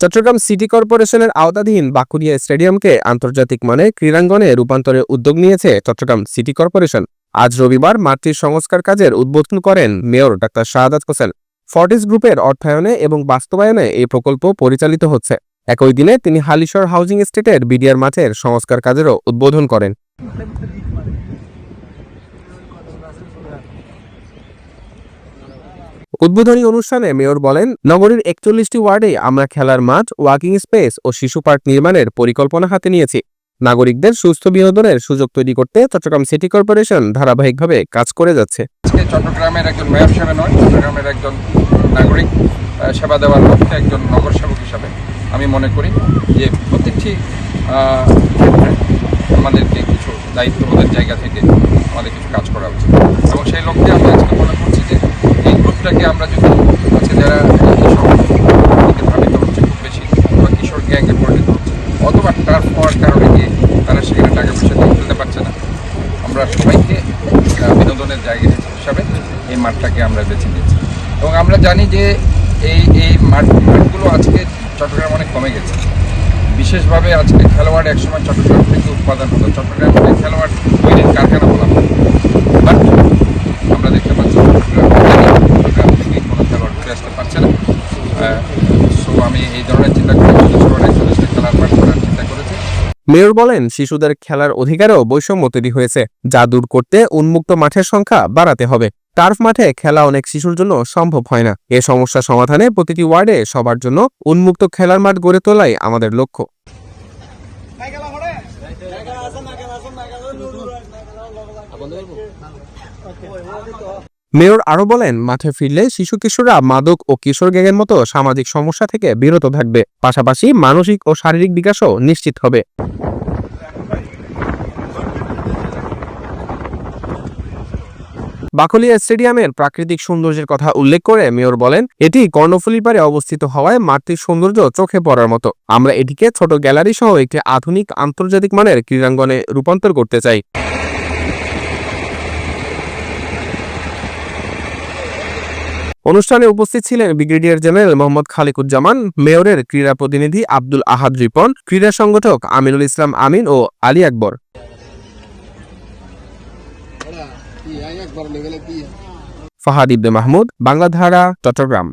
Chittagong city কর্পোরেশনের আওতাধীন বাকুড়িয়া স্টেডিয়ামকে আন্তর্জাতিক মানে ক্রীড়াঙ্গনে রূপান্তরের উদ্যোগ নিয়েছে চট্টগ্রাম সিটি কর্পোরেশন। আজ রবিবার মাঠটির সংস্কার কাজের উদ্বোধন করেন mayor doctor Shahadat Hossain. Fortis গ্রুপের অর্থায়নে এবং বাস্তবায়নে এই প্রকল্প পরিচালিত হচ্ছে। একই দিনে তিনি হালিশর হাউজিং এস্টেটের বিডিআর মাঠের সংস্কার কাজেরও উদ্বোধন করেন। উদ্বোধনী অনুষ্ঠানে মেয়র বলেন, নগরীর একচল্লিশটি ওয়ার্ডে আমরা খেলার মাঠ, ওয়াকিং স্পেস ও শিশু পার্ক নির্মাণের পরিকল্পনা হাতে নিয়েছি। নাগরিকদের সুস্থ বিনোদনের সুযোগ তৈরি করতে চট্টগ্রাম সিটি কর্পোরেশন ধারাবাহিকভাবে কাজ করে যাচ্ছে। চট্টগ্রামের একজন মেয়র হিসেবে নয়, চট্টগ্রামের একজন নাগরিক সেবা দেওয়ার পক্ষে একজন নগর সেবক হিসাবে আমি মনে করি যে প্রত্যেকটি আমাদেরকে কিছু দায়িত্ববোধের জায়গা থেকে আমাদের কিছু কাজ করা উচিত এবং সেই লক্ষ্যে আমি আজকে মনে করছি যে গ্রুপটাকে আমরা যদি আজকে যারা দিকে ধাবিত হচ্ছে খুব বেশি বা কিশোর গ্যাংয়ে পরিণত হচ্ছে। অথবা টার্ফ হওয়ার কারণে গিয়ে তারা সেখানে টাকা পয়সা দিয়ে ফেলতে পারছে না। আমরা সবাইকে বিনোদনের জায়গা হিসাবে এই মাঠটাকে আমরা বেছে নিয়েছি এবং আমরা জানি যে এই এই মাঠ, মাঠগুলো আজকে চট্টগ্রাম অনেক কমে গেছে। বিশেষভাবে আজকে খেলোয়াড় একসময় চট্টগ্রাম থেকে উৎপাদন হতো। চট্টগ্রাম থেকে খেলোয়াড় তৈরির কারখানা বলা হয় বাট আমরা দেখতে পাচ্ছি চট্টগ্রাম চট্টগ্রাম থেকে কোনো খেলোয়াড় ঘুরে আসতে পারছে না সো আমি এই ধরনের চিন্তা করে সবার একচল্লিশটা খেলার মাঠ করার চিন্তা করেছি মেয়র বলেন, শিশুদের খেলার অধিকারেও বৈষম্য তৈরি হয়েছে। যা দূর করতে উন্মুক্ত মাঠের সংখ্যা বাড়াতে হবে। টার্ফ মাঠে খেলা অনেক শিশুর জন্য সম্ভব হয় না। এ সমস্যা সমাধানে প্রতিটি ওয়ার্ডে সবার জন্য উন্মুক্ত খেলার মাঠ গড়ে তোলাই আমাদের লক্ষ্য। মেয়র আরও বলেন, মাঠে ফিরলে শিশু কিশোররা মাদক ও কিশোর গ্যাংয়ের মতো সামাজিক সমস্যা থেকে বিরত থাকবে। পাশাপাশি মানসিক ও শারীরিক বিকাশও নিশ্চিত হবে। বাকলিয়া স্টেডিয়ামের প্রাকৃতিক সৌন্দর্যের কথা উল্লেখ করে মেয়র বলেন, এটি কর্ণফুলী পারে অবস্থিত হওয়ায় মাঠটির সৌন্দর্য চোখে পড়ার মতো। আমরা এটিকে ছোট গ্যালারি সহ একটি আধুনিক আন্তর্জাতিক মানের ক্রীড়াঙ্গনে রূপান্তর করতে চাই। অনুষ্ঠানে উপস্থিত ছিলেন ব্রিগেডিয়ার জেনারেল মোহাম্মদ খালিকুজ্জামান মেয়রের ক্রীড়া প্রতিনিধি আব্দুল আহাদ রিপন ক্রীড়া সংগঠক আমিনুল ইসলাম আমিন ও আলী আকবর। ফাহাদ ইবনে মাহমুদ বাংলাধারা চট্টগ্রাম।